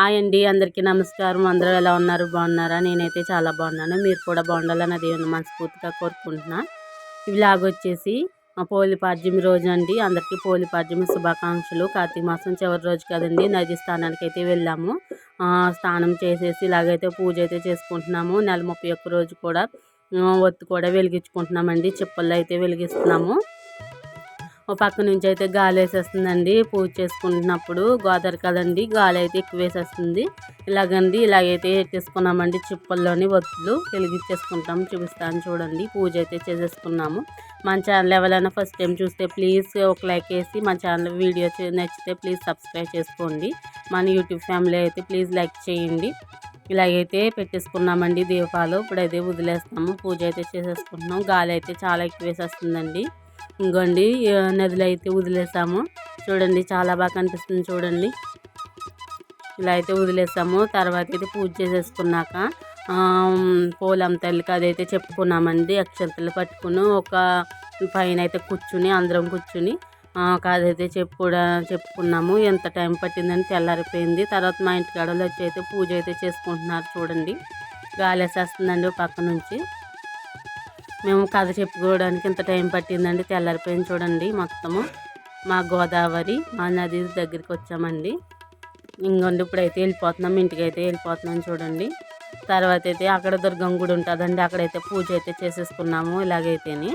Hi అండి అందరికీ నమస్కారం. అందరూ ఎలా ఉన్నారు? బాగున్నారా? నేనైతే చాలా బాగున్నాను. మీరు కూడా బాగుండాలని అది మనస్ఫూర్తిగా కోరుకుంటున్నా. ఇలాగ వచ్చేసి మా పోలిపాడ్యమి రోజు అండి. అందరికీ పోలిపాడ్యమి శుభాకాంక్షలు. కార్తీక మాసం చివరి రోజు కదండి. నది స్థానానికి అయితే వెళ్ళాము స్నానం చేసేసి ఇలాగైతే పూజ అయితే చేసుకుంటున్నాము. నెల ముప్పై ఒక్క రోజు కూడా ఒత్తు కూడా వెలిగించుకుంటున్నామండి. చిప్పల్లో అయితే వెలిగిస్తున్నాము. ఓ పక్క నుంచి అయితే గాలి వేసేస్తుందండి పూజ చేసుకుంటున్నప్పుడు గోదావరి కదండి గాలి అయితే ఎక్కువ వేసేస్తుంది ఇలాగండి ఇలాగైతే ఎక్కేసుకున్నామండి చిప్పల్లోని ఒత్తులు. వెలిగించేసుకుంటాం చూపిస్తాను చూడండి. పూజ అయితే చేసేసుకున్నాము. మన ఛానల్ ఎవరైనా ఫస్ట్ టైం చూస్తే ప్లీజ్ ఒక లైక్ వేసి మన ఛానల్ వీడియో నచ్చితే ప్లీజ్ సబ్స్క్రైబ్ చేసుకోండి. మన యూట్యూబ్ ఫ్యామిలీ అయితే ప్లీజ్ లైక్ చేయండి. ఇలాగైతే పెట్టేసుకున్నామండి దీపాలు. ఇప్పుడైతే వదిలేస్తాము పూజ అయితే చేసేసుకుంటున్నాం. గాలి అయితే చాలా ఎక్కువ వేసేస్తుందండి ఇంకోండి నదిలో అయితే వదిలేసాము. చూడండి చాలా బాగా కనిపిస్తుంది చూడండి. ఇలా అయితే వదిలేసాము. తర్వాత అయితే పూజ చేసేసుకున్నాక పోలం తల్లికి అదైతే చెప్పుకున్నామండి. అక్షంతలు పట్టుకుని ఒక పైన అయితే కూర్చుని అందరం కూర్చుని కాదైతే అదైతే చెప్పుకున్నాము. ఎంత టైం పట్టిందని తెల్లారిపోయింది. తర్వాత మా ఇంటి గడవలు వచ్చి అయితే పూజ అయితే చేసుకుంటున్నారు చూడండి. గాలి వేసేస్తుందండి పక్క నుంచి. మేము కథ చెప్పుకోవడానికి ఇంత టైం పట్టిందండి. తెల్లారిపోయింది చూడండి మొత్తము. మా గోదావరి మా నది దగ్గరికి వచ్చామండి. ఇంకొండి ఇప్పుడైతే వెళ్ళిపోతున్నాం ఇంటికి అయితే వెళ్ళిపోతున్నాం చూడండి. తర్వాత అయితే అక్కడ దుర్గం గుడి ఉంటుందండి. అక్కడైతే పూజ అయితే చేసేసుకున్నాము ఇలాగైతేని.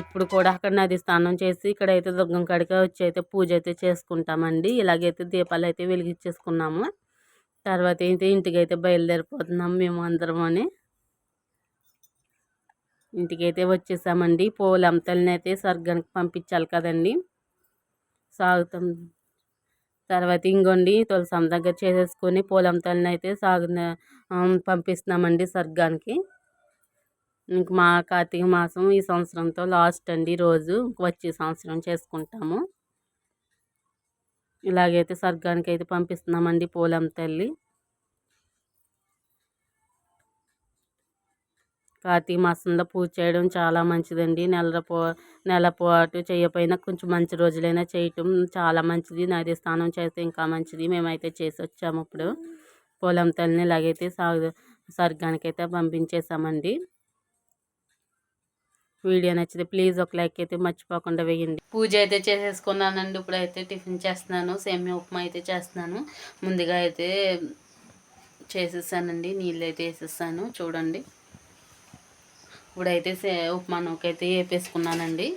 ఎప్పుడు కూడా అక్కడ నది స్నానం చేసి ఇక్కడైతే దుర్గం కాడికి వచ్చి అయితే పూజ అయితే చేసుకుంటామండి. ఇలాగైతే దీపాలు అయితే వెలిగించేసుకున్నాము. తర్వాత అయితే ఇంటికి అయితే బయలుదేరిపోతున్నాం మేము అందరమని. ఇంటికైతే వచ్చేసామండి. పోలంతల్ని అయితే స్వర్గానికి పంపించాలి కదండి. సాగుతాం. తర్వాత ఇంకోండి తులసం దగ్గర చేసేసుకొని పోలంతల్ని అయితే సాగు పంపిస్తున్నామండి స్వర్గానికి. ఇంక మా కార్తీక మాసం ఈ సంవత్సరంతో లాస్ట్ అండి రోజు. వచ్చే సంవత్సరం చేసుకుంటాము. ఇలాగైతే స్వర్గానికి అయితే పంపిస్తున్నామండి పోలం తల్లి కార్తీక మాసంలో పూజ చేయడం చాలా మంచిదండి. నెల పో నెల పాటు చేయకపోయినా కొంచెం మంచి రోజులైనా చేయటం చాలా మంచిది. నది స్నానం చేస్తే ఇంకా మంచిది. మేమైతే చేసి వచ్చాము ఇప్పుడు. పొలం తల్లిని ఇలాగైతే సాగు స్వర్గానికైతే పంపించేసామండి వీడియో నచ్చితే ప్లీజ్ ఒక లైక్ అయితే మర్చిపోకుండా వేయండి. పూజ అయితే చేసేసుకున్నానండి. ఇప్పుడైతే టిఫిన్ చేస్తున్నాను. సేమియా ఉప్మా అయితే చేస్తున్నాను. ముందుగా అయితే చేసేసానండి. నీళ్ళు అయితే వేసేసాను. చూడండి. ఇప్పుడైతే సే ఉప్మా నూకైతే వేపేసుకున్నానండి.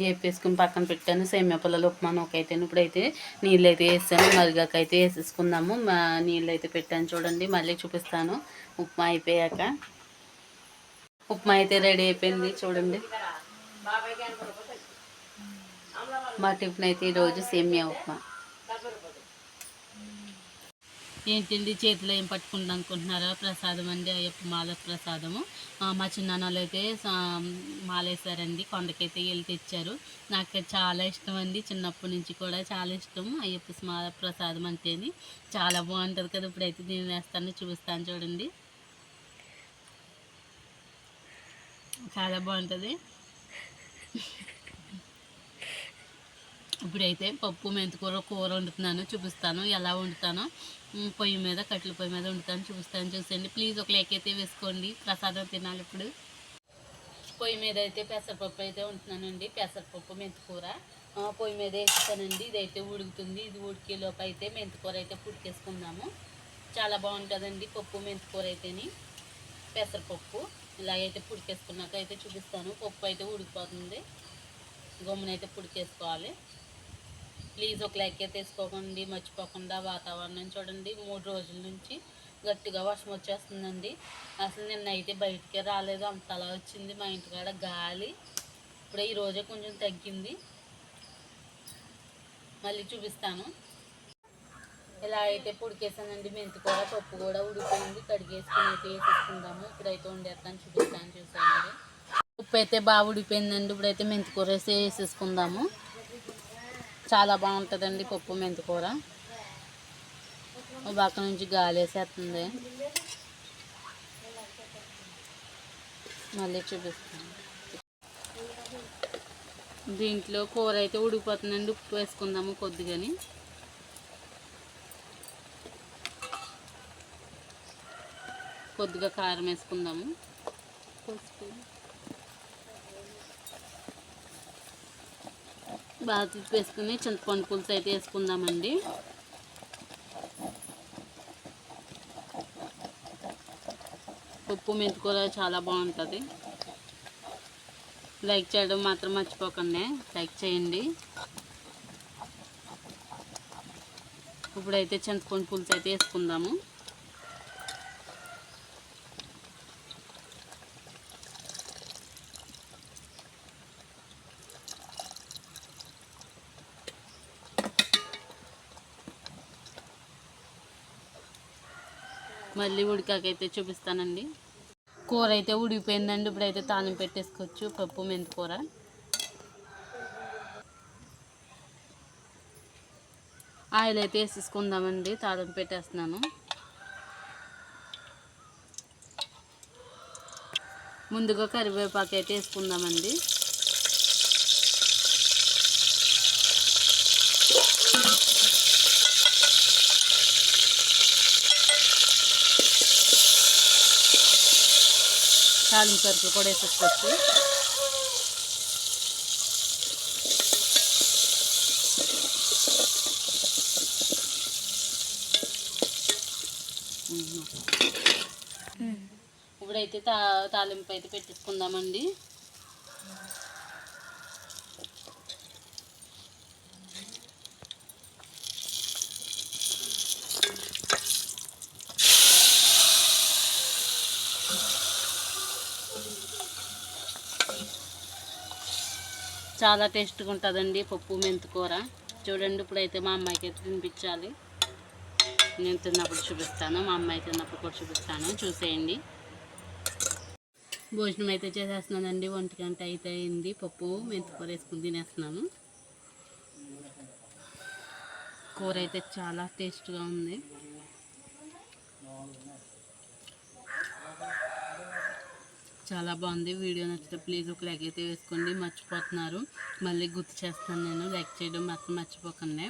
వేపేసుకుని పక్కన పెట్టాను. సేమియా పుల్లలు ఉప్మా నూకైతే ఇప్పుడైతే నీళ్ళు అయితే వేసాను. మరిగాక అయితే వేసేసుకుందాము. మా నీళ్ళు అయితే పెట్టాను చూడండి. మళ్ళీ చూపిస్తాను. ఉప్మా అయిపోయాక. ఉప్మా అయితే రెడీ అయిపోయింది చూడండి. మా టిఫిన్ అయితే ఈరోజు సేమియా ఉప్మా. ఏంటండి చేతిలో ఏం పట్టుకుంటా అనుకుంటున్నారా? ప్రసాదం అండి అయ్యప్ప మాల ప్రసాదము. మా చిన్నాన్నలు అయితే మాలేశారండి కొండకైతే వెళ్ళి తెచ్చారు. నాకు చాలా ఇష్టం అండి చిన్నప్పటి నుంచి కూడా చాలా ఇష్టం అయ్యప్ప మాల ప్రసాదం అంటేని. చాలా బాగుంటుంది కదా ఇప్పుడైతే నేను వేస్తాను చూపిస్తాను చూడండి. చాలా బాగుంటుంది. ఇప్పుడైతే పప్పు మెంతికూర కూర వండుతున్నాను చూపిస్తాను ఎలా వండుతానో. పొయ్యి మీద కట్టెల పొయ్యి మీద వండుతాను చూపిస్తాను. చూసేయండి. ప్లీజ్ ఒక లేక్ అయితే వేసుకోండి. ప్రసాదం తినాలి ఇప్పుడు. పొయ్యి మీద అయితే పెసరపప్పు అయితే ఉంటున్నానండి పెసరపప్పు మెంతికూర. పొయ్యి మీద వేస్తానండి. ఇదైతే ఉడుకుతుంది. ఇది ఉడికేలోపు అయితే మెంతికూర అయితే పుడికేసుకుందాము. చాలా బాగుంటుందండి పప్పు మెంతికూర అయితేని. పెసరపప్పు ఇలాగైతే పుడికేసుకున్నాక అయితే చూపిస్తాను. పప్పు అయితే ఉడికిపోతుంది. గమ్మునైతే పుడికేసుకోవాలి. ప్లీజ్ ఒక లైక్ అయితే మర్చిపోకుండా వాతావరణం చూడండి. మూడు రోజుల నుంచి గట్టిగా వర్షం వచ్చేస్తుందండి. అసలు నిన్న అయితే బయటికే రాలేదు అంత అలా వచ్చింది మా ఇంటికాడ గాలి. ఇప్పుడు ఈరోజే కొంచెం తగ్గింది. మళ్ళీ చూపిస్తాను. ఇలా అయితే పుడికేసానండి మెంతికూర పప్పు కూడా ఉడిపోయింది కడిగేసుకుని అయితే వేసేసుకుందాము. ఇప్పుడైతే వండేస్తాను చూపిస్తాను చూసాను ఉప్పు అయితే బాగా ఉడిపోయిందండి ఇప్పుడైతే మెంతికూర వేసి వేసేసుకుందాము. చాలా బాగుంటుందండి పప్పు మెంతికూర కూర. పక్క నుంచి గాలి వేసేస్తుంది. మళ్ళీ చూపిస్తాను. దీంట్లో కూర అయితే ఉడికిపోతుందండి. ఉప్పు వేసుకుందాము కొద్దిగాని. కొద్దిగా కారం వేసుకుందాము. పసుపు. బాగా తిప్పేసుకుని చింతపండు పులుసు అయితే వేసుకుందామండి. ఉప్పు మెంతికూర చాలా బాగుంటుంది. లైక్ చేయడం మాత్రం మర్చిపోకండి. లైక్ చేయండి. ఇప్పుడైతే చింతపండు పులుసు అయితే వేసుకుందాము. మళ్ళీ ఉడికాకైతే చూపిస్తానండి. కూర అయితే ఉడికిపోయిందండి. ఇప్పుడైతే తాళం పెట్టేసుకోవచ్చు. పప్పు మెంతి కూర ఆయిల్ అయితే వేసేసుకుందామండి. తాళం పెట్టేస్తున్నాను. ముందుగా కరివేపాకు అయితే వేసుకుందామండి. తాలింపు సరుకులు కూడా వేసేసుకోవచ్చు. ఇప్పుడైతే తా తాలింపు అయితే పెట్టేసుకుందామండి. చాలా టేస్ట్గా ఉంటుందండి పప్పు మెంతి కూర. చూడండి ఇప్పుడైతే మా అమ్మాయికి అయితే తినిపించాలి. నేను తిన్నప్పుడు చూపిస్తాను మా అమ్మాయి తిన్నప్పుడు కూడా చూపిస్తాను. చూసేయండి. భోజనం అయితే చేసేస్తున్నానండి. ఒంటి గంట అయితే అయింది. పప్పు మెంతి కూర వేసుకుని తినేస్తున్నాను. కూర అయితే చాలా టేస్ట్గా ఉంది. చాలా బాగుంది. వీడియో నచ్చితే ప్లీజ్ ఒక లైక్ అయితే వేసుకోండి. మర్చిపోతున్నారు. మళ్ళీ గుర్తు చేస్తాను నేను. లైక్ చేయడం మాత్రం మర్చిపోకండి.